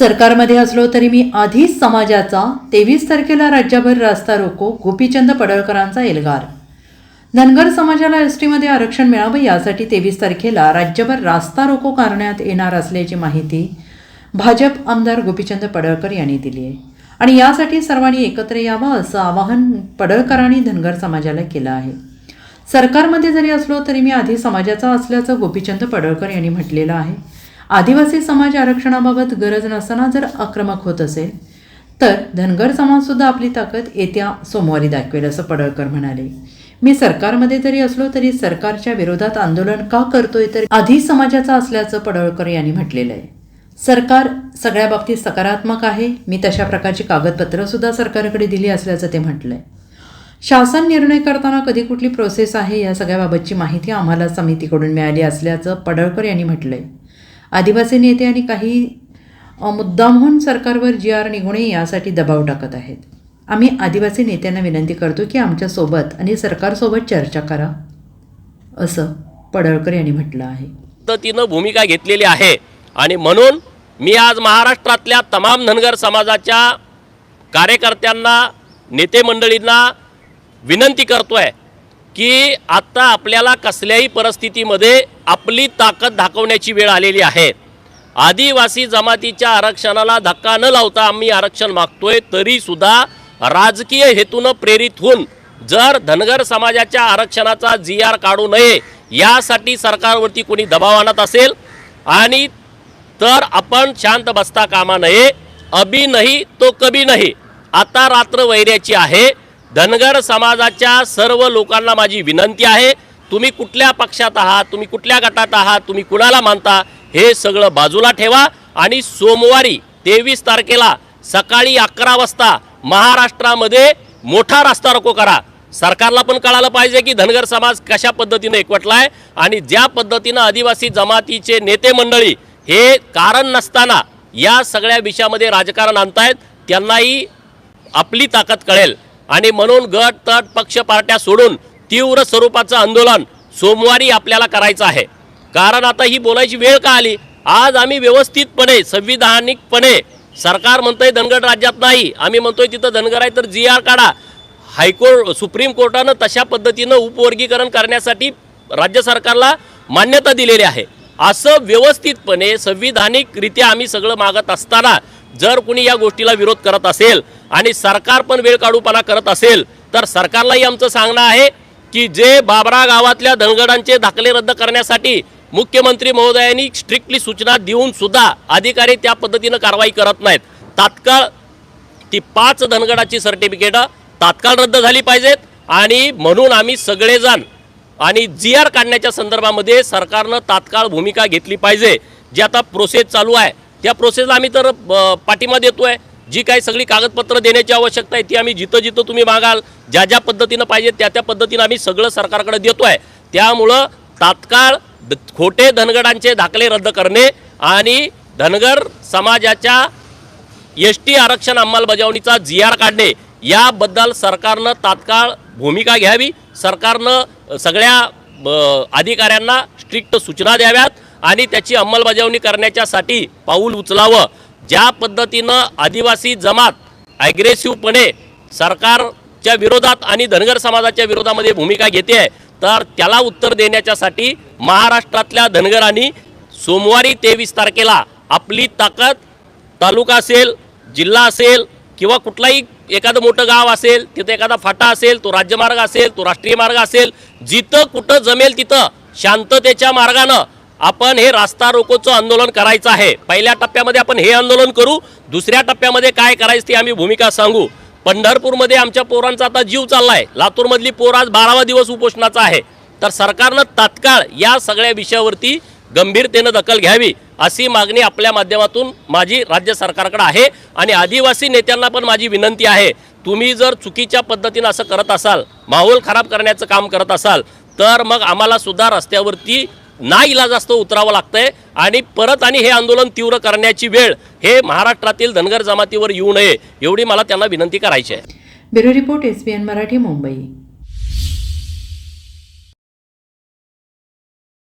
सरकारमध्ये असलो तरी मी आधीच समाजाचा तेवीस तारखेला राज्यभर रास्ता रोको गोपीचंद पडळकरांचा एल्गार. धनगर समाजाला एस टीमध्ये आरक्षण मिळावं यासाठी तेवीस तारखेला राज्यभर रास्ता रोको करण्यात येणार असल्याची माहिती भाजप आमदार गोपीचंद पडळकर यांनी दिली आहे. आणि यासाठी सर्वांनी एकत्र यावं असं आवाहन पडळकरांनी धनगर समाजाला केलं आहे. सरकारमध्ये जरी असलो तरी मी आधी समाजाचा असल्याचं गोपीचंद पडळकर यांनी म्हटलेलं आहे. आदिवासी समाज आरक्षणाबाबत गरज नसताना जर आक्रमक होत असेल तर धनगर समाजसुद्धा आपली ताकद येत्या सोमवारी दाखवेल असं पडळकर म्हणाले. मी सरकारमध्ये जरी असलो तरी सरकारच्या विरोधात आंदोलन का करतोय तर आधी समाजाचा असल्याचं पडळकर यांनी म्हटलेलं आहे. सरकार सगळ्या बाबतीत सकारात्मक आहे मी तशा प्रकारची कागदपत्रंसुद्धा सरकारकडे दिली असल्याचं ते म्हटलं आहे शासन निर्णय करताना कधी कुठली प्रोसेस आहे या सगळ्याबाबतची माहिती आम्हाला समितीकडून मिळाली असल्याचं पडळकर यांनी म्हटलं आहे आदिवासी नेते आणि काही मुद्दामहून सरकारवर जी आर निघणे यासाठी दबाव टाकत आहेत. आम्ही आदिवासी नेत्यांना विनंती करतो की आमच्यासोबत आणि सरकारसोबत चर्चा करा असं पडळकर यांनी म्हटलं आहे. पद्धतीनं भूमिका घेतलेली आहे आणि म्हणून मी आज महाराष्ट्रातल्या तमाम धनगर समाजाच्या कार्यकर्त्यांना नेते मंडळींना विनंती आहे की आत्ता आपल्याला कसल्याही परिस्थितीमध्ये आपली ताकद दाखवण्याची वेळ आलेली आहे. आदिवासी जमातीच्या आरक्षणाला धक्का न लावता आम्ही आरक्षण मागतोय तरीसुद्धा राजकीय हेतूनं प्रेरित होऊन जर धनगर समाजाच्या आरक्षणाचा जी आर काढू नये यासाठी सरकारवरती कोणी दबाव आणत असेल आणि तर आपण शांत बसता कामा नये अभी नाही तो कभी नाही. आता रात्र वैऱ्याची आहे. धनगर समाजाच्या सर्व लोकांना माझी विनंती आहे. तुम्ही कुठल्या पक्षात आहात तुम्ही कुठल्या गटात आहात तुम्ही कुणाला मानता हे सगळं बाजूला ठेवा. आणि सोमवारी तेवीस तारखेला सकाळी अकरा वाजता महाराष्ट्रामध्ये मोठा रस्ता रोको करा. सरकारला पण कळालं पाहिजे की धनगर समाज कशा पद्धतीनं एकवटला आहे आणि ज्या पद्धतीनं आदिवासी जमातीचे नेते मंडळी हे कारण नसताना या सगळ्या विषयामध्ये राजकारण आणतायत त्यांनाही आपली ताकद कळेल. आणि म्हणून गट तट पक्ष पार्ट्या सोडून तीव्र स्वरूपाचं आंदोलन सोमवारी आपल्याला करायचं आहे. कारण आता ही बोलायची वेळ का आली? आज आम्ही व्यवस्थितपणे संविधानिकपणे सरकार म्हणतोय धनगड राज्यात नाही आम्ही म्हणतोय तिथं धनगर आहे तर जी आर काढा. हायकोर्ट सुप्रीम कोर्टानं तशा पद्धतीनं उपवर्गीकरण करण्यासाठी राज्य सरकारला मान्यता दिलेली आहे. असं व्यवस्थितपणे संविधानिकरित्या आम्ही सगळं मागत असताना जर कुणी या गोष्टीला विरोध करत असेल आणि सरकार पण वेळ काढूपणा करत असेल तर सरकारलाही आमचं सांगणं आहे की जे बाबरा गावातल्या धनगडांचे दाखले रद्द करण्यासाठी मुख्यमंत्री महोदयांनी स्ट्रिक्टली सूचना देऊन सुद्धा अधिकारी त्या पद्धतीनं कारवाई करत नाहीत. तात्काळ ती पाच धनगडाची सर्टिफिकेटं तात्काळ रद्द झाली पाहिजेत आणि म्हणून आम्ही सगळेजण आणि जी आर काढण्याच्या संदर्भामध्ये सरकारनं तात्काळ भूमिका घेतली पाहिजे. जी आता प्रोसेस चालू आहे त्या प्रोसेसला आम्ही तर पाठिंबा देतो आहे जी काही सगळी कागदपत्र देण्याची आवश्यकता आहे ती आम्ही जिथं जिथं तुम्ही मागाल ज्या ज्या पद्धतीनं पाहिजे त्या त्या पद्धतीनं आम्ही सगळं सरकारकडे आहे त्यामुळं तात्काळ द- खोटे धनगडांचे दाखले रद्द करणे आणि धनगर समाजाच्या एस टी आरक्षण अंमलबजावणीचा जी आर काढणे याबद्दल सरकारनं तात्काळ भूमिका घ्यावी. सरकारनं सगळ्या अधिकाऱ्यांना स्ट्रिक्ट सूचना द्याव्यात आणि त्याची अंमलबजावणी करण्याच्यासाठी पाऊल उचलावं. ज्या पद्धतीनं आदिवासी जमात ॲग्रेसिव्हपणे सरकारच्या विरोधात आणि धनगर समाजाच्या विरोधामध्ये भूमिका घेते आहे तर त्याला उत्तर देण्याच्यासाठी महाराष्ट्रातल्या धनगरांनी सोमवारी तेवीस तारखेला आपली ताकद तालुका असेल जिल्हा असेल किंवा कुठलाही एखादं मोठं गाव असेल तिथं एखादा फाटा असेल तो राज्यमार्ग असेल तो राष्ट्रीय मार्ग असेल जिथं कुठं जमेल तिथं शांततेच्या मार्गानं आपण हे रास्ता रोकोचं आंदोलन करायचं आहे. पहिल्या टप्प्यामध्ये आपण हे आंदोलन करू दुसऱ्या टप्प्यामध्ये काय करायचं ती आम्ही भूमिका सांगू. पंढरपूरमध्ये आमच्या पोरांचा आता जीव चाललाय. लातूरमधली पोर आज बारावा दिवस उपोषणाचा आहे. तर सरकारनं तात्काळ या सगळ्या विषयावरती गंभीरतेनं दखल घ्यावी अशी मागणी आपल्या माध्यमातून माझी राज्य सरकारकडे आहे. आणि आदिवासी नेत्यांना पण माझी विनंती आहे. तुम्ही जर चुकीच्या पद्धतीनं असं करत असाल माहोल खराब करण्याचं काम करत असाल तर मग आम्हाला सुद्धा रस्त्यावरती ना इलाज असतो उतरावं लागतंय. आणि परत आणि हे आंदोलन तीव्र करण्याची वेळ हे महाराष्ट्रातील धनगर जमातीवर येऊ नये एवढी मला त्यांना विनंती करायची आहे. Bureau report S Marathi Mumbai.